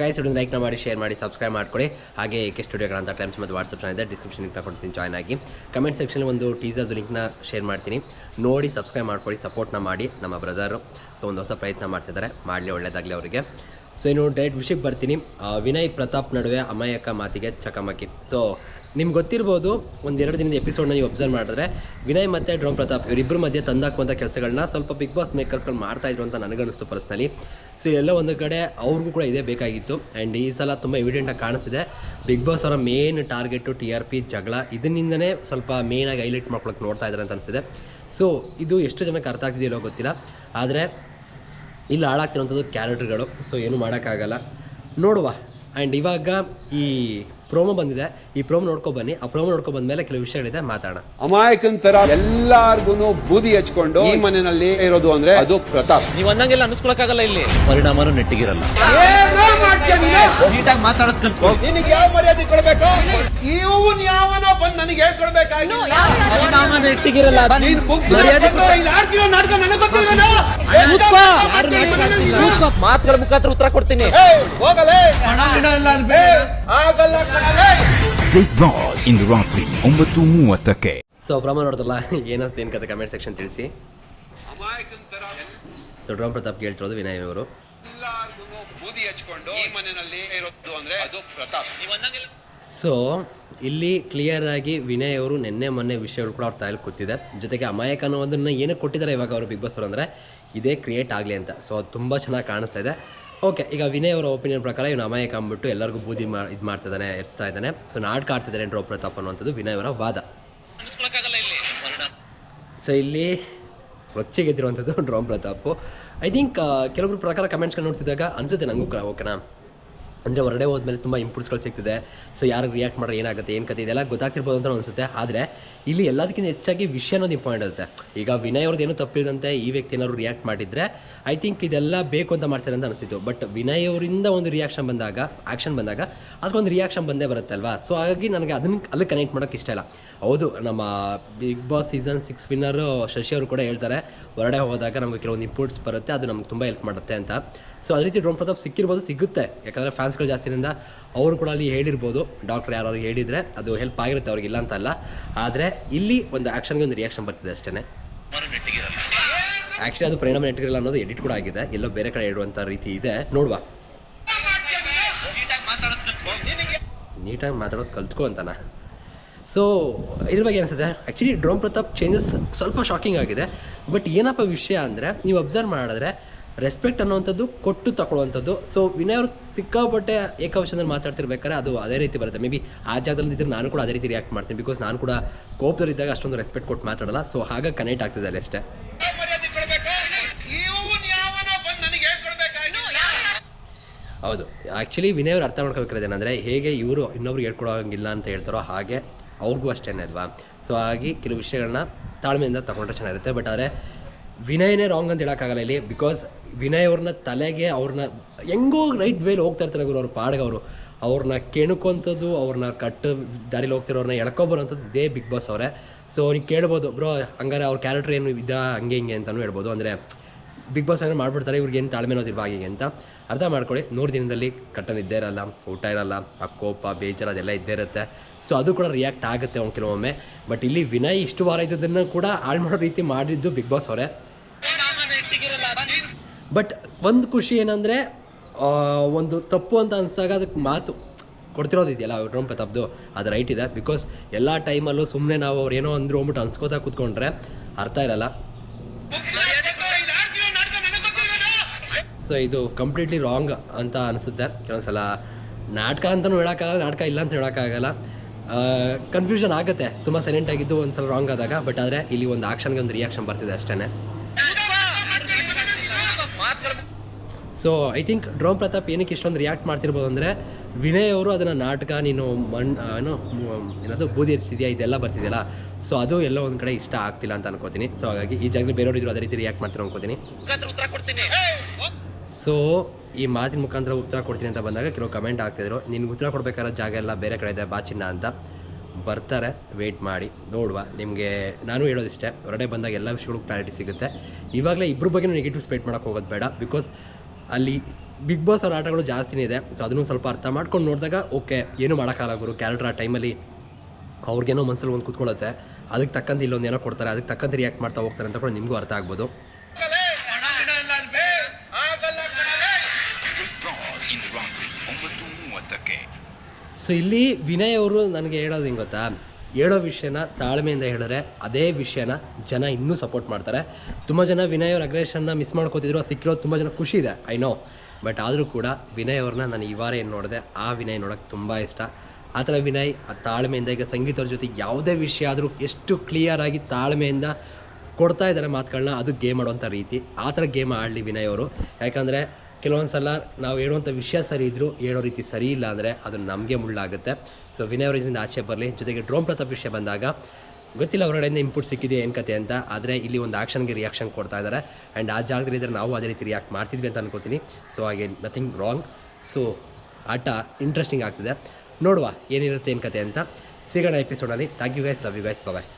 Guys video ಲೈಕ್ನ ಮಾಡಿ share ಮಾಡಿ subscribe ಮಾಡ್ಕೊಳ್ಳಿ ಹಾಗೆ ಕೆ ಸ್ಟುಡಿಯೋಗಳ ಅಂತ ಟೈಮ್ಸ್ ಮತ್ತು ವಾಟ್ಸಪ್ ಚಾನಲ್ ಇದೆ ಡಿಸ್ಕ್ರಿಪ್ಷನ್ ಲಿಂಕ್ನ ಕೊಡ್ತೀನಿ ಜಾಯ್ನ್ ಆಗಿ. ಕಮೆಂಟ್ ಸೆಕ್ಷನ್ ಒಂದು ಟೀಸರ್ದು ಲಿಂಕ್ನ ಶೇರ್ ಮಾಡ್ತೀನಿ. ನೋಡಿ ಸಬ್ಸ್ಕ್ರೈಬ್ ಮಾಡ್ಕೊಳ್ಳಿ ಸಪೋರ್ಟ್ನ ಮಾಡಿ ನಮ್ಮ ಬ್ರದರು ಸೊ ಒಂದು ಹೊಸ ಪ್ರಯತ್ನ ಮಾಡ್ತಿದ್ದಾರೆ ಮಾಡಲಿ ಒಳ್ಳೆಯದಾಗಲಿ ಅವರಿಗೆ. ಸೊ ಇನ್ನು ಡೈರೆಕ್ಟ್ ವಿಷಯಕ್ಕೆ ಬರ್ತೀನಿ. ವಿನಯ್ ಪ್ರತಾಪ್ ನಡುವೆ ಅಮಾಯಕ ಮಾತಿಗೆ ಚಕಮಕಿ. ಸೊ ನಿಮ್ಗೆ ಗೊತ್ತಿರ್ಬೋದು ಒಂದೆರಡು ದಿನದ ಎಪಿಸೋಡ್ನ ನೀವು ಅಬ್ಸರ್ವ್ ಮಾಡಿದ್ರೆ, ವಿನಯ್ ಮತ್ತು ಡ್ರೋಮ್ ಪ್ರತಾಪ್ ಇವರಿಬ್ಬರ ಮಧ್ಯೆ ತಂದಾಕುವಂಥ ಕೆಲಸಗಳನ್ನ ಸ್ವಲ್ಪ ಬಿಗ್ ಬಾಸ್ ಮೇಕರ್ಸ್ಗಳು ಮಾಡ್ತಾ ಇದ್ರು ಅಂತ ನನಗನ್ನಿಸ್ತು ಪರ್ಸ್ನಲಿ ಸೊ ಎಲ್ಲ ಒಂದು ಕಡೆ ಅವ್ರಿಗೂ ಕೂಡ ಇದೇ ಬೇಕಾಗಿತ್ತು. ಆ್ಯಂಡ್ ಈ ಸಲ ತುಂಬ ಎವಿಡೆಂಟಾಗಿ ಕಾಣಿಸ್ತಿದೆ. ಬಿಗ್ ಬಾಸ್ ಅವರ main target T R P ಜಗಳ ಇದರಿಂದನೇ ಸ್ವಲ್ಪ ಮೇನಾಗಿ ಹೈಲೈಟ್ ಮಾಡ್ಕೊಳಕ್ಕೆ ನೋಡ್ತಾ ಇದ್ದಾರೆ ಅಂತ ಅನಿಸಿದೆ ಸೊ ಇದು ಎಷ್ಟು ಜನಕ್ಕೆ ಅರ್ಥ ಆಗ್ತಿದೆಯೋ ಗೊತ್ತಿಲ್ಲ. ಆದರೆ, ಇಲ್ಲಿ ಹಾಳಾಗ್ತಿರೋಂಥದ್ದು ಕ್ಯಾರೆಕ್ಟರ್ಗಳು ಸೊ ಏನು ಮಾಡೋಕ್ಕಾಗಲ್ಲ. ನೋಡುವ. ಆ್ಯಂಡ್ ಇವಾಗ ಈ ಪ್ರೋಮೋ ಬಂದಿದೆ. ಈ ಪ್ರೋಮೋ ನೋಡ್ಕೊ ಬನ್ನಿ. ಆ ಪ್ರೋಮೋ ನೋಡ್ಕೊ ಬಂದಮೇಲೆ ಕೆಲವು ವಿಷಯಗಳಿದೆ ಮಾತಾಡೋಣ. ಅಮಾಯಕನ್ ತರ ಎಲ್ಲಾರ್ಗು ಬೂದಿ ಹಚ್ಕೊಂಡು ಈ ಮನೆಯಲ್ಲಿ ಇರೋದು ಅಂದ್ರೆ ಅದು ಪ್ರತಾಪ್. ನೀವ್ ಅಂದಂಗೆಲ್ಲ ಅನ್ಸ್ಕೊಳಕ್ಕಾಗಲ್ಲ ಇಲ್ಲಿ. ಪರಿಣಾಮನೂ ನೆಟ್ಟಿಗಿರಲ್ಲ. ನೀಟಾಗಿ ಮಾತಾಡೋದ್ ಕಲ್ತ್ಕೊ. ನಿನಗೆ ಯಾವ ಮರ್ಯಾದೆ ಕೊಡ್ಬೇಕು? ಇವನ್ ಯಾವನೋ ಬಂದು ನನಗೆ ಹೇಳ್ಕೊಡ್ಬೇಕಾಗಿ. ಪರಿಣಾಮ ನೆಟ್ಟಿಗಿರಲ್ಲ. ಮರ್ಯಾದೆ ನಾಟಕ ನನಗೆ? ಮಾತುಗಳ ಮುಖಾಂತರ ಉತ್ತರ ಕೊಡ್ತೀನಿ. ಬಿಗ್ ಬಾಸ್ ಇಂದು ರಾತ್ರಿ ಒಂಬತ್ತು ಮೂವತ್ತಕ್ಕೆ. ಸೊ ಬ್ರಹ್ಮ ನೋಡಿದ್ರಲ್ಲ ಏನೋ ಏನು ಕತೆ ಕಮೆಂಟ್ ಸೆಕ್ಷನ್ ತಿಳಿಸಿ. ಅಮಾಯಕನ್ ತರ ಸೊ ಡ್ರೋಮ್ ಪ್ರತಾಪ್ ಕೇಳ್ತಿರೋದು ವಿನಯ್ ಅವರು ಎಲ್ಲಾರ್ಗು ಬೂದಿ ಹಚ್ಕೊಂಡು ಈ ಮನೆಯಲ್ಲಿ ಇರೋದು ಅಂದ್ರೆ ಅದು ಪ್ರತಾಪ್ ಸೊ ಇಲ್ಲಿ ಕ್ಲಿಯರ್ ಆಗಿ ವಿನಯ್ ಅವರು ನಿನ್ನೆ ಮೊನ್ನೆ ವಿಷಯಗಳು ಕೂಡ ಅವ್ರ ತಾಯಲ್ಲಿ ಕೂತಿದೆ. ಜೊತೆಗೆ ಅಮಾಯಕ ಅನ್ನೋದನ್ನ ಏನಕ್ಕೆ ಕೊಟ್ಟಿದ್ದಾರೆ ಇವಾಗ ಅವರು ಬಿಗ್ ಬಾಸ್ ಅವರು ಅಂದರೆ ಇದೇ ಕ್ರಿಯೇಟ್ ಆಗಲಿ ಅಂತ. ಸೊ ಅದು ತುಂಬ ಚೆನ್ನಾಗಿ ಕಾಣಿಸ್ತಾ ಇದೆ. ಓಕೆ ಈಗ ವಿನಯ್ ಅವರ ಒಪಿನಿಯನ್ ಪ್ರಕಾರ ಇವನು ಅಮಾಯಕ ಅಂದ್ಬಿಟ್ಟು ಎಲ್ಲರಿಗೂ ಬೂದಿ ಮಾ ಇದು ಮಾಡ್ತಿದ್ದಾನೆ ಎರ್ಸ್ತಾ ಇದ್ದಾನೆ. ಸೊ ನಾಟಕ ಆಡ್ತಿದ್ದಾನೆ ಡ್ರೋ ಪ್ರತಾಪ್ ಅನ್ನುವಂಥದ್ದು ವಿನಯ್ ಅವರ ವಾದ. ಸೊ ಇಲ್ಲಿ. ರೊಚ್ಚಿಗೆದ್ದಿರುವಂಥದ್ದು ಡ್ರೋಮ್ ಪ್ರತಾಪು. ಐ ಥಿಂಕ್ ಕೆಲವೊಬ್ಬರು ಪ್ರಕಾರ ಕಮೆಂಟ್ಸ್ಗಳು ನೋಡ್ತಿದ್ದಾಗ ಅನಿಸುತ್ತೆ ನನಗೂ ಓಕೆನಾ ಅಂದರೆ ಹೊರಗಡೆ ಹೋದ್ಮೇಲೆ ತುಂಬ ಇಂಪ್ರೂವ್ಸ್ಗಳು ಸಿಗ್ತಿದೆ. ಸೊ ಯಾರು ರಿಯಾಕ್ಟ್ ಮಾಡ್ರೆ ಏನಾಗುತ್ತೆ, ಏನು ಕತೆ ಇದೆಲ್ಲ ಗೊತ್ತಾಗ್ತಿರ್ಬೋದು ಅಂತ ಅನಿಸುತ್ತೆ. ಆದರೆ, ಇಲ್ಲಿ ಎಲ್ಲದಕ್ಕಿಂತ ಹೆಚ್ಚಾಗಿ ವಿಷಯ ಅನ್ನೋದು ಇಂಪಾರ್ಟೆಂಟ್ ಇರುತ್ತೆ. ಈಗ ವಿನಯ್ ಅವ್ರದ್ದು ಏನೂ ತಪ್ಪಿದಂತೆ ಈ ವ್ಯಕ್ತಿ ಏನಾದ್ರು ರಿಯಾಕ್ಟ್ ಮಾಡಿದರೆ ಐ ಥಿಂಕ್ ಇದೆಲ್ಲ ಬೇಕು ಅಂತ ಮಾಡ್ತಾರೆ ಅಂತ ಅನಿಸಿತು ಬಟ್ ವಿನಯ್ ಅವರಿಂದ ಒಂದು ರಿಯಾಕ್ಷನ್ ಬಂದಾಗ ಆ್ಯಕ್ಷನ್ ಬಂದಾಗ ಅದಕ್ಕೊಂದು ರಿಯಾಕ್ಷನ್ ಬಂದೇ ಬರುತ್ತೆ ಅಲ್ವಾ? ಸೊ ಹಾಗಾಗಿ ನನಗೆ ಅದನ್ನು ಅಲ್ಲಿ ಕನೆಕ್ಟ್ ಮಾಡೋಕ್ಕೆ ಇಷ್ಟ ಇಲ್ಲ. ಹೌದು, ನಮ್ಮ Big Boss season six winner Shashi ಅವರು ಕೂಡ ಹೇಳ್ತಾರೆ ಹೊರಡೆ ಹೋದಾಗ ನಮಗೆ ಕೆಲವೊಂದು ಇಂಪುಟ್ಸ್ ಬರುತ್ತೆ, ಅದು ನಮ್ಗೆ ತುಂಬ ಹೆಲ್ಪ್ ಮಾಡುತ್ತೆ ಅಂತ. ಸೊ ಅದೇ ರೀತಿ ಡ್ರೋನ್ ಪ್ರತಾಪ್ ಸಿಕ್ಕಿರ್ಬೋದು, ಸಿಗುತ್ತೆ. ಯಾಕಂದರೆ ಫ್ಯಾನ್ಸ್ಗಳು ಜಾಸ್ತಿನಿಂದ ಅವರು ಕೂಡ ಅಲ್ಲಿ ಹೇಳಿರ್ಬೋದು. ಡಾಕ್ಟರ್ ಯಾರು ಹೇಳಿದರೆ ಅದು ಹೆಲ್ಪ್ ಆಗಿರುತ್ತೆ ಅವ್ರಿಗೆ ಇಲ್ಲ ಅಂತ ಅಲ್ಲ ಆದರೆ ಇಲ್ಲಿ ಒಂದು ಆ್ಯಕ್ಷನ್ಗೆ ಒಂದು ರಿಯಾಕ್ಷನ್ ಬರ್ತಿದೆ ಅಷ್ಟೇ ಆ್ಯಕ್ಚುಲಿ ಅದು ಪರಿಣಾಮ ನೆಟ್ಟಿರಲ್ಲ ಅನ್ನೋದು ಎಡಿಟ್ ಕೂಡ ಆಗಿದೆ. ಎಲ್ಲೋ ಬೇರೆ ಕಡೆ ಇಡುವಂಥ ರೀತಿ ಇದೆ. ನೋಡುವ. ನೀಟಾಗಿ ಮಾತಾಡೋದ್ ಕಲ್ತ್ಕೊ ನೀಟಾಗಿ ಮಾತಾಡೋದು ಕಲ್ತ್ಕೊ ಅಂತಾನ. ಸೊ ಇದ್ರ ಬಗ್ಗೆ ಅನಿಸುತ್ತೆ ಆ್ಯಕ್ಚುಲಿ ಡ್ರೋನ್ ಪ್ರತಾಪ್ ಚೇಂಜಸ್ ಸ್ವಲ್ಪ ಶಾಕಿಂಗ್ ಆಗಿದೆ. ಬಟ್ ಏನಪ್ಪ ವಿಷಯ ಅಂದರೆ, ನೀವು ಅಬ್ಸರ್ವ್ ಮಾಡಿದ್ರೆ ರೆಸ್ಪೆಕ್ಟ್ ಅನ್ನೋವಂಥದ್ದು ಕೊಟ್ಟು ತಗೊಳ್ಳುವಂಥದ್ದು ಸೊ ವಿನಯ್ ಅವರು ಸಿಕ್ಕಾಪಟ್ಟೆ ಏಕವಚನದಲ್ಲಿ ಮಾತಾಡ್ತಿರ್ಬೇಕಾದ್ರೆ ಅದು ಅದೇ ರೀತಿ ಬರುತ್ತೆ. ಮೇ ಬಿ ಆ ಜಾಗದಲ್ಲಿ ಇದ್ದರೆ ನಾನು ಕೂಡ ಅದೇ ರೀತಿ ರಿಯಾಕ್ಟ್ ಮಾಡ್ತೀನಿ. ಬಿಕಾಸ್ ನಾನು ಕೂಡ ಕೋಪದಲ್ಲಿದ್ದಾಗ ಅಷ್ಟೊಂದು ರೆಸ್ಪೆಕ್ಟ್ ಕೊಟ್ಟು ಮಾತಾಡಲ್ಲ. ಸೊ ಹಾಗೆ ಕನೆಕ್ಟ್ ಆಗ್ತಿದೆ ಅಲ್ಲಿ ಅಷ್ಟೇ. ಹೌದು. ಆ್ಯಕ್ಚುಲಿ ವಿನಯ್ ಅವರು ಅರ್ಥ ಮಾಡ್ಕೋಬೇಕಾದ್ರೆ ಏನಂದರೆ, ಹೇಗೆ ಇವರು ಇನ್ನೊಬ್ರಿಗೆ ಹೇಳ್ಕೊಡೋಂಗಿಲ್ಲ ಅಂತ ಹೇಳ್ತಾರೋ ಹಾಗೆ ಅವ್ರಿಗೂ ಅಷ್ಟೇನೆ ಅಲ್ವಾ? ಸೊ ಹಾಗಾಗಿ ಕೆಲವು ವಿಷಯಗಳನ್ನ ತಾಳ್ಮೆಯಿಂದ ತಗೊಂಡ್ರೆ ಚೆನ್ನಾಗಿರುತ್ತೆ. ಬಟ್ ಆದರೆ ವಿನಯನೇ ರಾಂಗ್ ಅಂತ ಹೇಳೋಕ್ಕಾಗಲ್ಲ ಇಲ್ಲಿ. ಬಿಕಾಸ್ ವಿನಯ್ ಅವ್ರನ್ನ ತಲೆಗೆ ಅವ್ರನ್ನ ಹೆಂಗೋ ರೈಟ್ ವೇಲಿ ಹೋಗ್ತಾ ಇರ್ತಾರೆ ಗುರು ಅವ್ರ, ಪಾಡ್ಗೆ ಅವರು. ಅವ್ರನ್ನ ಕೆಣಕೊಂಥದ್ದು ಅವ್ರನ್ನ ಕಟ್ಟು ದಾರಿಲಿ ಹೋಗ್ತಿರೋರ್ನ ಎಳ್ಕೊಬರೋಂಥದ್ದು ಇದೇ ಬಿಗ್ ಬಾಸ್ ಅವರೇ. ಸೊ ಅವ್ರಿಗೆ ಕೇಳ್ಬೋದು, ಬ್ರೋ, ಹಂಗಾರೆ ಅವ್ರ ಕ್ಯಾರೆಕ್ಟರ್ ಏನು ಇದ, ಹಂಗೆ ಹಿಂಗೆ ಅಂತಲೂ ಹೇಳ್ಬೋದು. ಅಂದರೆ ಬಿಗ್ ಬಾಸ್ ಏನೋ ಮಾಡ್ಬಿಡ್ತಾರೆ, ಇವ್ರಿಗೆ ಏನು ತಾಳ್ಮೆ ಅನ್ನೋದಿಲ್ವಾ ಹಾಗೆ ಅಂತ. ಅರ್ಥ ಮಾಡ್ಕೊಳ್ಳಿ, ನೂರು ದಿನದಲ್ಲಿ ಕಟ್ಟನ್ ಇದ್ದೇ ಇರಲ್ಲ, ಊಟ ಇರಲ್ಲ, ಆ ಕೋಪ, ಬೇಜಾರು ಅದೆಲ್ಲ ಇದ್ದೇ ಇರುತ್ತೆ. ಸೊ ಅದು ಕೂಡ ರಿಯಾಕ್ಟ್ ಆಗುತ್ತೆ ಅವ್ನು ಕೆಲವೊಮ್ಮೆ. ಬಟ್ ಇಲ್ಲಿ ವಿನಯ್ ಇಷ್ಟು ವಾರ ಇದ್ದದನ್ನು ಕೂಡ ಹಾಳು ಮಾಡೋ ರೀತಿ ಮಾಡಿದ್ದು ಬಿಗ್ ಬಾಸ್ ಅವರೇ. ಬಟ್ ಒಂದು ಖುಷಿ ಏನಂದರೆ ಒಂದು ತಪ್ಪು ಅಂತ ಅನಿಸ್ದಾಗ ಅದಕ್ಕೆ ಮಾತು ಕೊಡ್ತಿರೋದು ಇದೆಯಲ್ಲ ಡ್ರೋಮ್ ಪ್ರತಾಪ್ದು, ಅದು ರೈಟ್ ಇದೆ. ಬಿಕಾಸ್ ಎಲ್ಲ ಟೈಮಲ್ಲೂ ಸುಮ್ಮನೆ ನಾವು ಅವ್ರು ಏನೋ ಅಂದರು ಅಂದ್ಬಿಟ್ಟು ಅನ್ಸ್ಕೋತಾ ಕೂತ್ಕೊಂಡ್ರೆ ಅರ್ಥ ಇರಲ್ಲ? ಸೊ ಇದು ಕಂಪ್ಲೀಟ್ಲಿ ರಾಂಗ್ ಅಂತ ಅನಿಸುತ್ತೆ. ಕೆಲವೊಂದು ಸಲ ನಾಟಕ ಅಂತಲೂ ಹೇಳೋಕ್ಕಾಗಲ್ಲ, ನಾಟಕ ಇಲ್ಲ ಅಂತ ಹೇಳೋಕ್ಕಾಗಲ್ಲ. ಕನ್ಫ್ಯೂಷನ್ ಆಗುತ್ತೆ. ತುಂಬ ಸೈಲೆಂಟ್ ಆಗಿದ್ದು ಒಂದು ಸಲ ರಾಂಗ್ ಆದಾಗ ಬಟ್ ಆದರೆ ಇಲ್ಲಿ ಒಂದು ಆಕ್ಷನ್ಗೆ ಒಂದು ರಿಯಾಕ್ಷನ್ ಬರ್ತಿದೆ ಅಷ್ಟೇ so I think drone Prathap ಏನಕ್ಕೆ ಇಷ್ಟೊಂದು ರಿಯಾಕ್ಟ್ ಮಾಡ್ತಿರ್ಬೋದು ಅಂದರೆ ವಿನಯ್ ಅವರು ಅದನ್ನು ನಾಟಕ ನೀನು ಮಣ್ಣು ಏನು ಏನಾದರೂ ಏನದು ಬೂದಿ ಎರ್ಸಿದ್ಯಾ ಇದೆಲ್ಲ ಬರ್ತಿದೆಯಲ್ಲ. ಸೊ ಅದು ಎಲ್ಲ ಒಂದು ಕಡೆ ಇಷ್ಟ ಆಗ್ತಿಲ್ಲ ಅಂತ ಅನ್ಕೋತೀನಿ. ಸೊ ಹಾಗಾಗಿ ಈ ಜಾಗದಲ್ಲಿ ಬೇರೆಯವರು ಇದ್ರು ಅದೇ ರೀತಿ ರಿಯಾಕ್ಟ್ ಮಾಡ್ತಾರೆ ಅನ್ಕೋತೀನಿ. ಸೊ ಈ ಮಾತಿನ ಮುಖಾಂತರ ಉತ್ತರ ಕೊಡ್ತೀನಿ ಅಂತ ಬಂದಾಗ ಕೆಲವು ಕಮೆಂಟ್ ಆಗ್ತಿದ್ರು ನಿನ್ಗೆ ಉತ್ತರ ಕೊಡಬೇಕಾದ ಜಾಗ ಎಲ್ಲ ಬೇರೆ ಕಡೆ ಇದೆ ಬಾ ಚಿನ್ನ ಅಂತ. ಬರ್ತಾರೆ ವೆಯ್ಟ್ ಮಾಡಿ ನೋಡುವ. ನಿಮಗೆ ನಾನು ಹೇಳೋದಿಷ್ಟೇ ಹೊರಡೆ ಬಂದಾಗ ಎಲ್ಲ ವಿಷಯಗಳು ಕ್ಲಾರಿಟಿ ಸಿಗುತ್ತೆ. ಇವಾಗಲೇ ಇಬ್ಬರ ಬಗ್ಗೆ ನೆಗೆಟಿವ್ ಸ್ಪೇಟ್ ಮಾಡೋಕೆ ಹೋಗೋದು ಬೇಡ ಬಿಕಾಸ್ ಅಲ್ಲಿ ಬಿಗ್ ಬಾಸ್ ಅವ್ರ ಆಟಗಳು ಜಾಸ್ತಿನೇ ಇದೆ. ಸೊ ಅದನ್ನು ಸ್ವಲ್ಪ ಅರ್ಥ ಮಾಡ್ಕೊಂಡು ನೋಡಿದಾಗ ಓಕೆ ಏನು ಮಾಡೋಕ್ಕಾಗಲ್ಲ ಗುರು. ಕ್ಯಾರೆಕ್ಟರ್ ಆ ಟೈಮಲ್ಲಿ ಅವ್ರಿಗೇನೋ ಮನಸ್ಸಲ್ಲಿ ಒಂದು ಕೂತ್ಕೊಳ್ಳುತ್ತೆ ಅದಕ್ಕೆ ತಕ್ಕಂತೆ ಇಲ್ಲೊಂದು ಏನೋ ಕೊಡ್ತಾರೆ ಅದಕ್ಕೆ ತಕ್ಕಂತೆ ರಿಯಾಕ್ಟ್ ಮಾಡ್ತಾ ಹೋಗ್ತಾರೆ ಅಂತ ಕೂಡ ನಿಮಗೂ ಅರ್ಥ ಆಗ್ಬೋದು. ಒಂಬತ್ತು ಮೂವತ್ತಕ್ಕೆ. ಸೊ ಇಲ್ಲಿ ವಿನಯ್ ಅವರು ನನಗೆ ಹೇಳೋದು ಹಿಂಗೆ ಗೊತ್ತಾ? ಹೇಳೋ ವಿಷಯನ ತಾಳ್ಮೆಯಿಂದ ಹೇಳಿದ್ರೆ ಅದೇ ವಿಷಯನ ಜನ ಇನ್ನೂ ಸಪೋರ್ಟ್ ಮಾಡ್ತಾರೆ. ತುಂಬ ಜನ ವಿನಯ್ ಅವ್ರ ಅಗ್ರೆಷನ್ನ ಮಿಸ್ ಮಾಡ್ಕೋತಿದ್ರು ಆ ಸಿಕ್ಕಿರೋದು ತುಂಬ ಜನ ಖುಷಿ ಇದೆ ಐ ನೋ ಬಟ್ ಆದರೂ ಕೂಡ ವಿನಯ್ ಅವ್ರನ್ನ ನಾನು ಈ ವಾರ ಏನು ನೋಡಿದೆ, ಆ ವಿನಯ್ ನೋಡೋಕ್ಕೆ ತುಂಬ ಇಷ್ಟ. ಆ ಥರ ವಿನಯ್, ಆ ತಾಳ್ಮೆಯಿಂದ, ಈಗ ಸಂಗೀತವ್ರ ಜೊತೆ ಯಾವುದೇ ವಿಷಯ ಆದರೂ ಎಷ್ಟು ಕ್ಲಿಯರಾಗಿ ತಾಳ್ಮೆಯಿಂದ ಕೊಡ್ತಾ ಇದ್ದಾರೆ ಮಾತುಗಳನ್ನ ಅದು ಗೇಮ್ ಆಡುವಂಥ ರೀತಿ. ಆ ಥರ ಗೇಮ್ ಆಡಲಿ ವಿನಯ್ ಅವರು. ಯಾಕಂದರೆ ಕೆಲವೊಂದು ಸಲ ನಾವು ಹೇಳುವಂಥ ವಿಷಯ ಸರಿ ಇದ್ದರೂ ಹೇಳೋ ರೀತಿ ಸರಿ ಇಲ್ಲ ಅಂದರೆ ಅದು ನಮಗೆ ಮುಳ್ಳಾಗುತ್ತೆ. ಸೊ ವಿನಯ್ ಅವರು ಇದರಿಂದ ಆಚೆ ಬರಲಿ. ಜೊತೆಗೆ ಡ್ರೋನ್ ಪ್ರತಾಪ್ ವಿಷಯ ಬಂದಾಗ, ಗೊತ್ತಿಲ್ಲ ಹೊರಗಡೆಯಿಂದ ಇನ್ಪುಟ್ ಸಿಕ್ಕಿದೆ ಏನು ಕತೆ ಅಂತ, ಆದರೆ ಇಲ್ಲಿ ಒಂದು ಆ್ಯಕ್ಷನ್ಗೆ ರಿಯಾಕ್ಷನ್ ಕೊಡ್ತಾ ಇದ್ದಾರೆ ಆ್ಯಂಡ್ ಆ ಜಾಗದಲ್ಲಿ ಇದ್ದರೆ ನಾವು ಅದೇ ರೀತಿ ರಿಯಾಕ್ಟ್ ಮಾಡ್ತಿದ್ವಿ ಅಂತ ಅನ್ಕೋತೀನಿ. ಸೊ ಹಾಗೆ ನಥಿಂಗ್ ರಾಂಗ್ ಸೊ ಆಟ ಇಂಟ್ರೆಸ್ಟಿಂಗ್ ಆಗ್ತಿದೆ. ನೋಡುವ ಏನಿರುತ್ತೆ, ಏನು ಕತೆ ಅಂತ. ಸಿಗೋಣ ಎಪಿಸೋಡಲ್ಲಿ thank you guys love you guys bye